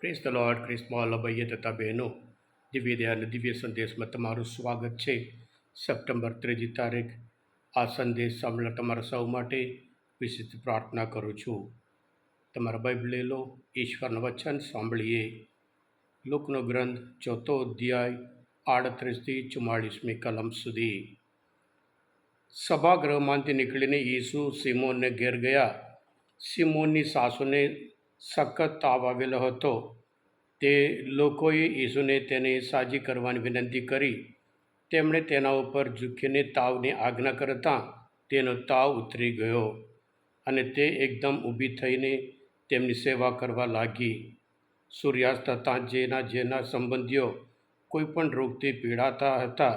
Press the Lord ક્રિસ્મોલ અભય તથા બહેનો દિવ્ય દયા અને દિવ્ય સંદેશમાં તમારું સ્વાગત છે સપ્ટેમ્બર ત્રીજી તારીખ આ સંદેશ સાંભળવા તમારા સૌ માટે વિશિષ્ટ પ્રાર્થના કરું છું તમારા બાઇબલ લઈ લો ઈશ્વરનું વચન સાંભળીએ લોકનો ગ્રંથ ચોથો અધ્યાય આડત્રીસથી ચુમ્માળીસમી કલમ સુધી સભાગૃહમાંથી નીકળીને ઈસુ સિમોનને ઘેર ગયા સિમોનની સાસુને સખત તાવ આવેલો હતો. તે લોકોએ ઈસુને તેને સાજી કરવાની વિનંતી કરી. તેમણે તેના ઉપર ઝૂકીને તાવની આજ્ઞા કરતાં તેનો તાવ ઉતરી ગયો અને તે એકદમ ઊભી થઈને તેમની સેવા કરવા લાગી. સૂર્યાસ્ત થતાં જેના જેના સંબંધીઓ કોઈ પણ રોગથી પીડાતા હતા,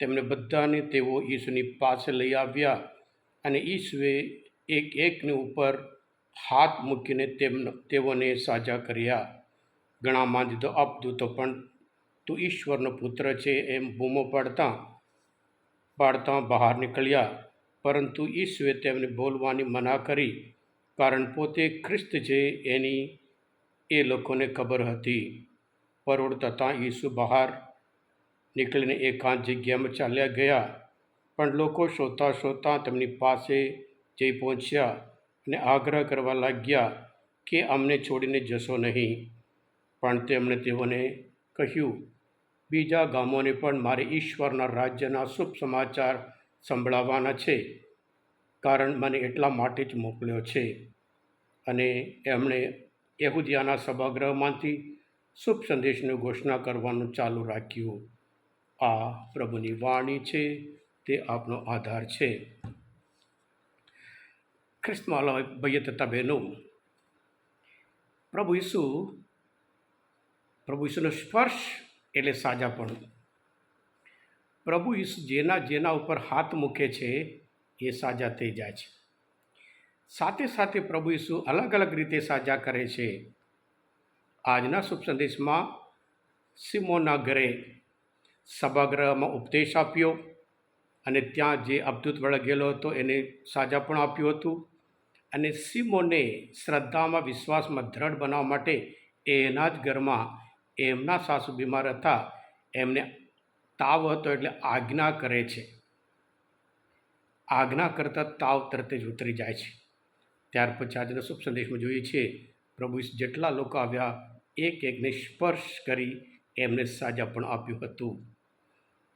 તેમને બધાને તેઓ ઈસુની પાસે લઈ આવ્યા અને ઈસુએ એક એકની ઉપર હાથ મૂકીને તેમને તેઓને સાજા કર્યા. ઘણા માંદીતો અપદૂતો પણ તું ઈશ્વરનો પુત્ર છે એમ બૂમો પાડતા પાડતા બહાર નીકળ્યા. પરંતુ ઈશ્વે તેમને બોલવાની મના કરી, કારણ પોતે ખ્રિસ્ત છે એની એ લોકોને ખબર હતી. પરોળ થતાં ઈસુ બહાર નીકળીને એકાંત જગ્યામાં ચાલ્યા ગયા. પણ લોકો શોધતા શોધતા તેમની પાસે જઈ પહોંચ્યા. અને આગ્રહ કરવા લાગ્યા કે અમને છોડીને જશો નહીં. પણ તેમણે તેઓને કહ્યું, બીજા ગામોને પણ મારે ઈશ્વરના રાજ્યના શુભ સમાચાર સંભળાવવાના છે, કારણ મને એટલા માટે જ મોકલ્યો છે. અને એમણે યહૂદિયાના સભાગૃહમાંથી શુભ સંદેશની ઘોષણા કરવાનું ચાલુ રાખ્યું. આ પ્રભુની વાણી છે, તે આપનો આધાર છે. ખ્રિસ્તમાં ભાઈઓ તથા બહેનો પ્રભુ ઈસુ પ્રભુ ઈસુનો સ્પર્શ એટલે સાજાપણું પ્રભુ ઈસુ જેના જેના ઉપર હાથ મૂકે છે એ સાજા થઈ જાય છે સાથે સાથે પ્રભુ ઈસુ અલગ અલગ રીતે સાજા કરે છે આજના શુભ સંદેશમાં સિમોના ઘરે સભાગૃહમાં ઉપદેશ આપ્યો અને ત્યાં જે અબદૂત વળગેલો હતો એને સાજા પણ આપ્યું હતું અને સિમોને શ્રદ્ધામાં વિશ્વાસમાં દ્રઢ બનાવવા માટે એના જ ઘરમાં એમના સાસુ બીમાર હતા. એમને તાવ હતો એટલે આજ્ઞા કરે છે. આજ્ઞા કરતાં તાવ તરત જ ઉતરી જાય છે. ત્યાર પછી આજના શુભ સંદેશમાં જોઈએ છીએ. પ્રભુ જેટલા લોકો આવ્યા, એક એકને સ્પર્શ કરી એમને સાજા પણ આપ્યું હતું.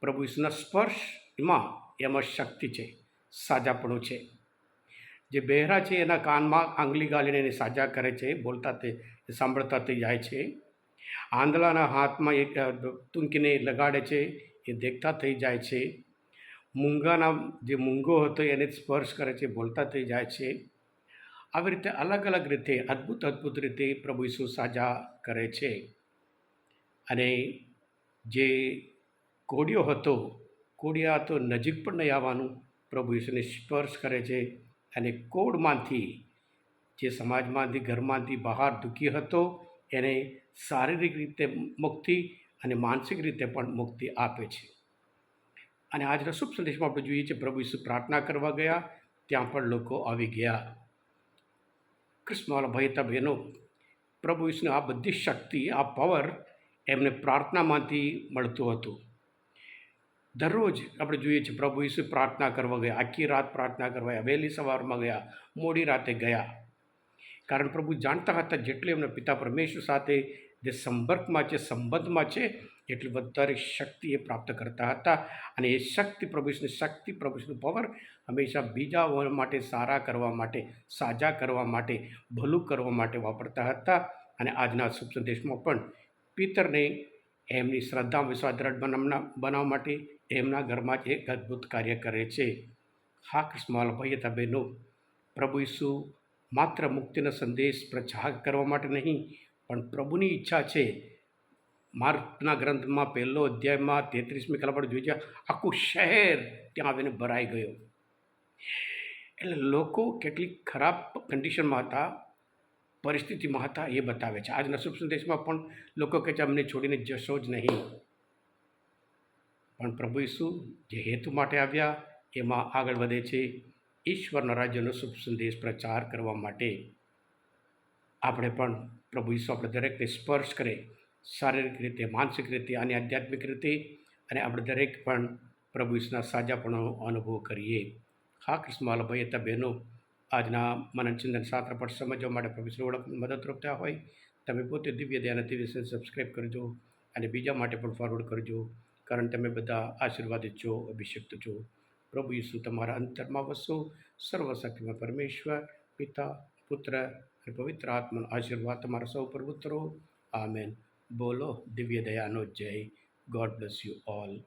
પ્રભુ ઈશ્વરના સ્પર્શમાં એમાં શક્તિ છે, સાજાપણું છે. જે બહેરા છે, એના કાનમાં આંગલી ગાલીને એને સાજા કરે છે, બોલતા તે, સાંભળતા થઈ જાય છે. આંધળાના હાથમાં એક ટૂંકીને લગાડે છે, એ દેખતા થઈ જાય છે. મૂંગાના જે મૂંગો હતો, એને સ્પર્શ કરે છે, બોલતા થઈ જાય છે. આવી રીતે અલગ અલગ રીતે, અદ્ભુત અદ્ભુત રીતે પ્રભુ ઈસુ સાજા કરે છે. અને જે કોડિયો હતો, કોડિયા તો નજીક પણ નહીં આવવાનું, પ્રભુ ઈસુને સ્પર્શ કરે છે. અને કોડમાંથી જે સમાજમાંથી, ઘરમાંથી બહાર દુઃખી હતો, એને શારીરિક રીતે મુક્તિ અને માનસિક રીતે પણ મુક્તિ આપે છે. અને આજના શુભ સંદેશમાં આપણે જોઈએ છીએ, પ્રભુ ઈસુ પ્રાર્થના કરવા ગયા, ત્યાં પણ લોકો આવી ગયા. કૃષ્ણવાલા ભાઈ બહેનો, પ્રભુ ઈસુને આ બધી શક્તિ, આ પાવર એમને પ્રાર્થનામાંથી મળતું હતું. દરરોજ આપણે જોઈએ છીએ, પ્રભુ ઈસુ પ્રાર્થના કરવા ગયા, આખી રાત પ્રાર્થના કરવા ગયા, વહેલી સવારમાં ગયા, મોડી રાતે ગયા. કારણ પ્રભુ જાણતા હતા જેટલી એમના પિતા પરમેશ્વર સાથે જે સંપર્કમાં છે, સંબંધમાં છે, એટલી વધારે શક્તિ એ પ્રાપ્ત કરતા હતા. અને એ શક્તિ પ્રભુની શક્તિ પ્રભુનું પાવર હંમેશા બીજા માટે સારા કરવા માટે, સાજા કરવા માટે, ભલું કરવા માટે વાપરતા હતા. અને આજના શુભ સંદેશમાં પણ પિતરને એમની શ્રદ્ધા વિશ્વાસ દ્રઢ બનાવવા માટે એમના ઘરમાં જ એક અદ્ભુત કાર્ય કરે છે. હા કૃષ્ણવાલ ભાઈ હતા પ્રભુ ઈસુ માત્ર મુક્તિનો સંદેશ પ્રચાર કરવા માટે નહીં, પણ પ્રભુની ઈચ્છા છે. માર્ગના ગ્રંથમાં પહેલો અધ્યાયમાં તેત્રીસમી કલાક જોઈએ છે આખું શહેર ત્યાં આવીને ભરાઈ ગયો. એટલે લોકો કેટલી ખરાબ કન્ડિશનમાં હતા, પરિસ્થિતિમાં હતા, એ બતાવે છે. આજના શુભ સંદેશમાં પણ લોકો કહે છે, અમને છોડીને જશો જ નહીં. પણ પ્રભુ ઈસુ જે હેતુ માટે આવ્યા, એમાં આગળ વધે છે, ઈશ્વરના રાજ્યનો શુભ સંદેશ પ્રચાર કરવા માટે. આપણે પણ પ્રભુ ઈસુ આપણે દરેકને સ્પર્શ કરે, શારીરિક રીતે, માનસિક રીતે, અને આધ્યાત્મિક રીતે, અને આપણે દરેક પણ પ્રભુ ઈસુના સાજાપણો અનુભવ કરીએ. હા કૃષ્ણમાલા ભાઈ હતા બહેનો, આજના મનન ચિંતન શાસ્ત્ર પર સમજવા માટે પ્રભુ ઈસુની ઓળખ મદદરૂપ થયા હોય, તમે પોતે દિવ્ય ધ્યાન દિવ્ય સબસ્ક્રાઈબ કરજો, અને બીજા માટે પણ ફોરવર્ડ કરજો. કારણ તમે બધા આશીર્વાદિત છો, અભિષિક્ત છો. પ્રભુ ઈસુ, તમારા અંતરમાં વસો. સર્વશક્તિમાં પરમેશ્વર, પિતા, પુત્ર અને પવિત્ર આત્માનો આશીર્વાદ તમારા સૌ પર ઉતરો. આમેન. બોલો, દિવ્ય દયાનો જય. God bless you all